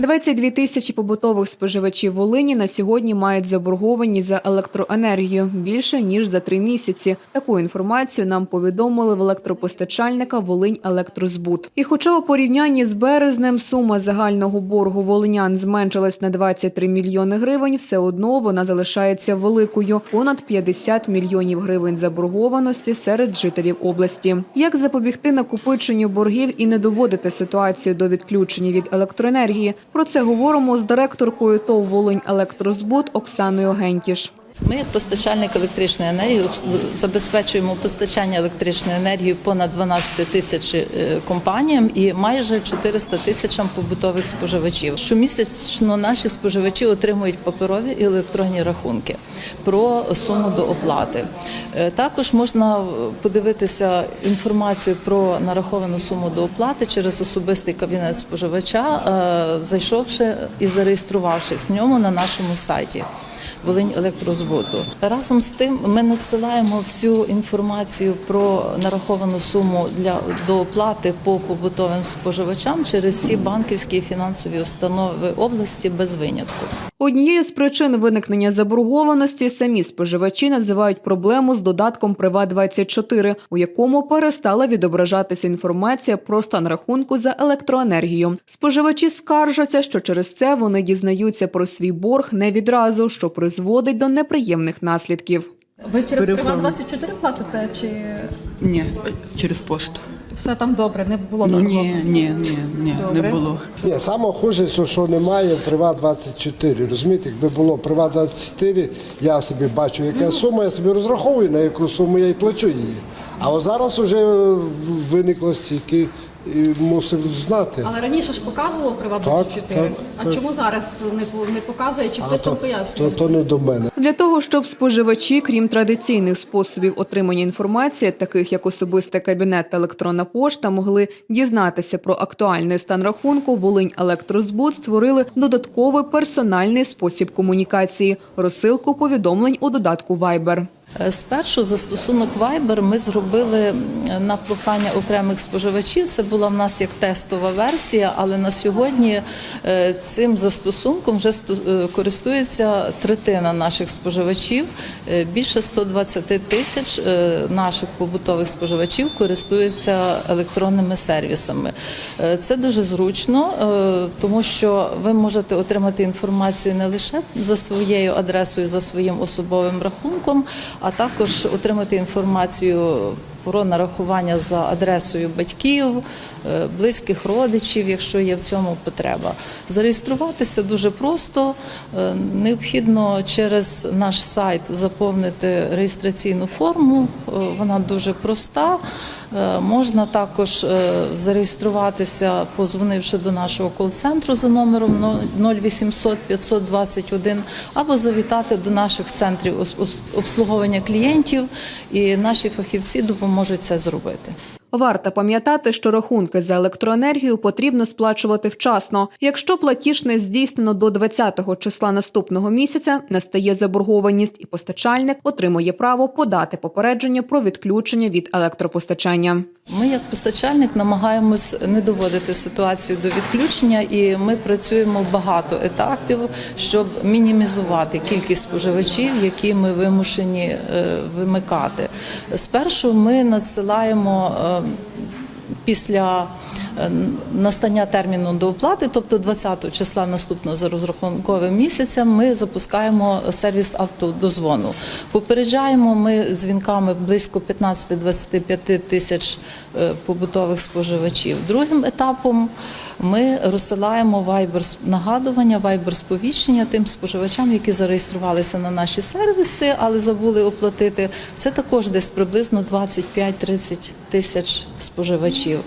22 тисячі побутових споживачів Волині на сьогодні мають заборгованість за електроенергію більше ніж за три місяці. Таку інформацію нам повідомили в електропостачальника Волинь Електрозбут. І, хоча у порівнянні з березнем сума загального боргу волинян зменшилась на 23 мільйони гривень, все одно вона залишається великою понад 50 мільйонів гривень заборгованості серед жителів області. Як запобігти накопиченню боргів і не доводити ситуацію до відключення від електроенергії? Про це говоримо з директоркою ТОВ Волинь Електрозбут Оксаною Гентіш. Ми, як постачальник електричної енергії, забезпечуємо постачання електричної енергії понад 12 тисяч е, компаніям і майже 400 тисячам побутових споживачів. Щомісячно наші споживачі отримують паперові і електронні рахунки про суму до оплати. Е, Також можна е, подивитися інформацію про нараховану суму до оплати через особистий кабінет споживача, зайшовши і зареєструвавшись в ньому на нашому сайті. Волинь електрозбуту. Разом з тим ми надсилаємо всю інформацію про нараховану суму для до оплати по побутовим споживачам через всі банківські і фінансові установи області без винятку. Однією з причин виникнення заборгованості самі споживачі називають проблему з додатком Приват24, у якому перестала відображатися інформація про стан рахунку за електроенергію. Споживачі скаржаться, що через це вони дізнаються про свій борг не відразу, що призводить до неприємних наслідків. Ви через Переформ- Приват 24 платите чи Ні, через пошту. Все там добре, не було Ну ні, ні, ні, ні, Добре. не було. Ні, саме хуже, що, що немає Приват 24. Розумієте, якби було Приват 24, я собі бачу, яка сума, я собі розраховую, на яку суму я і плачу її. А от зараз вже виникло стільки і мусив знати. Але раніше ж показувало Приват Так, 24. так, а так. чому зараз не, по- не показує, чи хтось там пояснює? то не до мене. Для того, щоб споживачі, крім традиційних способів отримання інформації, таких як особистий кабінет та електронна пошта, могли дізнатися про актуальний стан рахунку, Волинь Електрозбут створили додатковий персональний спосіб комунікації розсилку повідомлень у додатку Viber. Е, Спершу застосунок Viber ми зробили на прохання окремих споживачів. Це була в нас як тестова версія, але на сьогодні е, цим застосунком вже е, користується третина наших споживачів. Е, Більше 120 тисяч е, наших побутових споживачів користуються електронними сервісами. Е, Це дуже зручно, е, тому що ви можете отримати інформацію не лише за своєю адресою, за своїм особовим рахунком, а також отримати інформацію про нарахування за адресою батьків, е, близьких родичів, якщо є в цьому потреба. Зареєструватися дуже просто. Е, Необхідно через наш сайт заповнити реєстраційну форму. Е, Вона дуже проста. Можна також зареєструватися, позвонивши до нашого кол-центру за номером 0800 521 або завітати до наших центрів обслуговування клієнтів, і наші фахівці допоможуть це зробити. Варто пам'ятати, що рахунки за електроенергію потрібно сплачувати вчасно. Якщо платіж не здійснено до 20-го числа наступного місяця, настає заборгованість, і постачальник отримує право подати попередження про відключення від електропостачання. Ми, як постачальник, намагаємось не доводити ситуацію до відключення, і ми працюємо багато етапів, щоб мінімізувати кількість споживачів, які ми вимушені е, вимикати. Спершу ми надсилаємо. Після е, настання терміну до оплати, тобто 20 числа наступного за розрахунковим місяцем, ми запускаємо сервіс автодозвону. Попереджаємо ми дзвінками близько 15-25 тисяч е, побутових споживачів. Другим етапом ми розсилаємо Viber нагадування, Viber сповіщення тим споживачам, які зареєструвалися на наші сервіси, але забули оплатити. Це також десь приблизно 25-30 тисяч споживачів.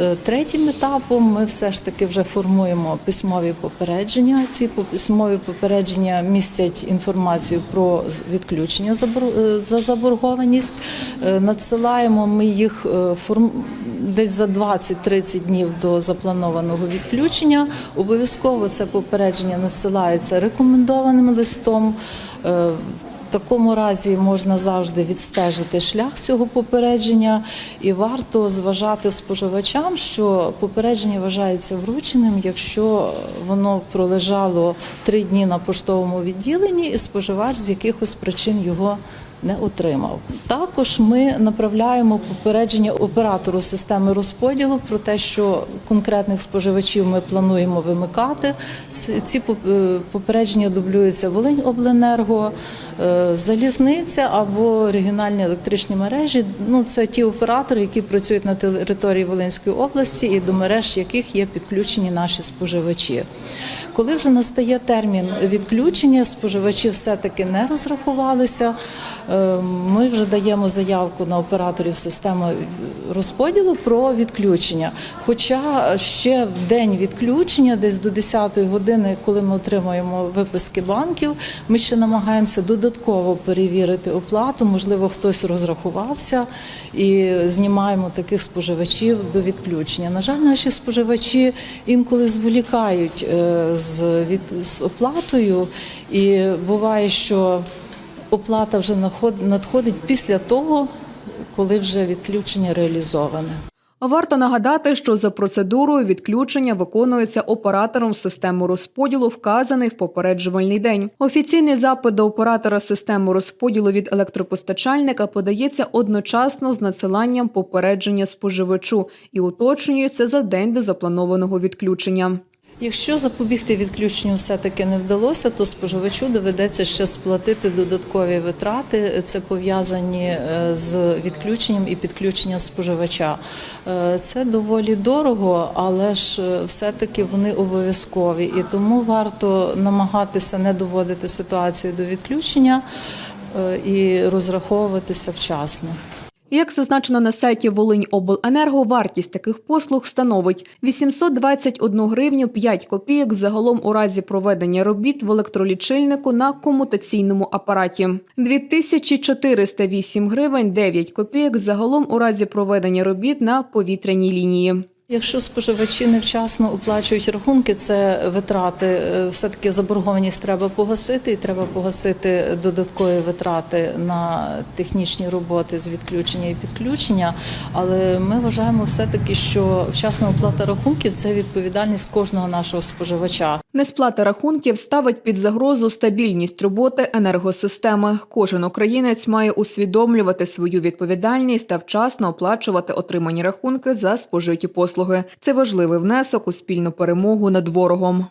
Е, Третім етапом ми все ж таки вже формуємо письмові попередження. Ці письмові попередження містять інформацію про відключення е, за заборгованість. Е, Надсилаємо ми їх форм десь за 20-30 днів до запланованого відключення. Обов'язково це попередження надсилається рекомендованим листом. Е, В такому разі можна завжди відстежити шлях цього попередження, і варто зважати споживачам, що попередження вважається врученим, якщо воно пролежало три дні на поштовому відділенні, і споживач з якихось причин його не отримав. Також ми направляємо попередження оператору системи розподілу про те, що конкретних споживачів ми плануємо вимикати. Ці- е, попередження дублюються Волиньобленерго, е, залізниця або регіональні електричні мережі. Ну це ті оператори, які працюють на території Волинської області і до мереж яких є підключені наші споживачі. Коли вже настає термін відключення, споживачі все-таки не розрахувалися. е, Ми вже даємо заявку на операторів системи розподілу про відключення. Хоча ще в день відключення, десь до 10-ї години, коли ми отримуємо виписки банків, ми ще намагаємося додатково перевірити оплату. Можливо, хтось розрахувався і знімаємо таких споживачів до відключення. На жаль, наші споживачі інколи зволікають е, з, від, з оплатою, і буває, що оплата вже надходить після того, коли вже відключення реалізоване. Варто нагадати, що за процедурою відключення виконується оператором системи розподілу, вказаний в попереджувальний день. Офіційний запит до оператора системи розподілу від електропостачальника подається одночасно з надсиланням попередження споживачу і уточнюється за день до запланованого відключення. Якщо запобігти відключенню все-таки не вдалося, то споживачу доведеться ще сплатити додаткові витрати. Це пов'язані е, з відключенням і підключенням споживача. Е, Це доволі дорого, але ж е, все-таки вони обов'язкові. І тому варто намагатися не доводити ситуацію до відключення і розраховуватися вчасно. Як зазначено на сайті Волиньобленерго, вартість таких послуг становить 821 гривню 5 копійок загалом у разі проведення робіт в електролічильнику на комутаційному апараті, 2408 гривень 9 копійок загалом у разі проведення робіт на повітряній лінії. Якщо споживачі невчасно оплачують рахунки, це витрати. е, Все-таки заборгованість треба погасити, і треба погасити додаткові витрати на технічні роботи з відключення і підключення. Але ми вважаємо все-таки, що вчасна оплата рахунків це відповідальність кожного нашого споживача. Несплата рахунків ставить під загрозу стабільність роботи енергосистеми. Кожен українець має усвідомлювати свою відповідальність та вчасно оплачувати отримані рахунки за спожиті послуги. Це важливий внесок у спільну перемогу над ворогом.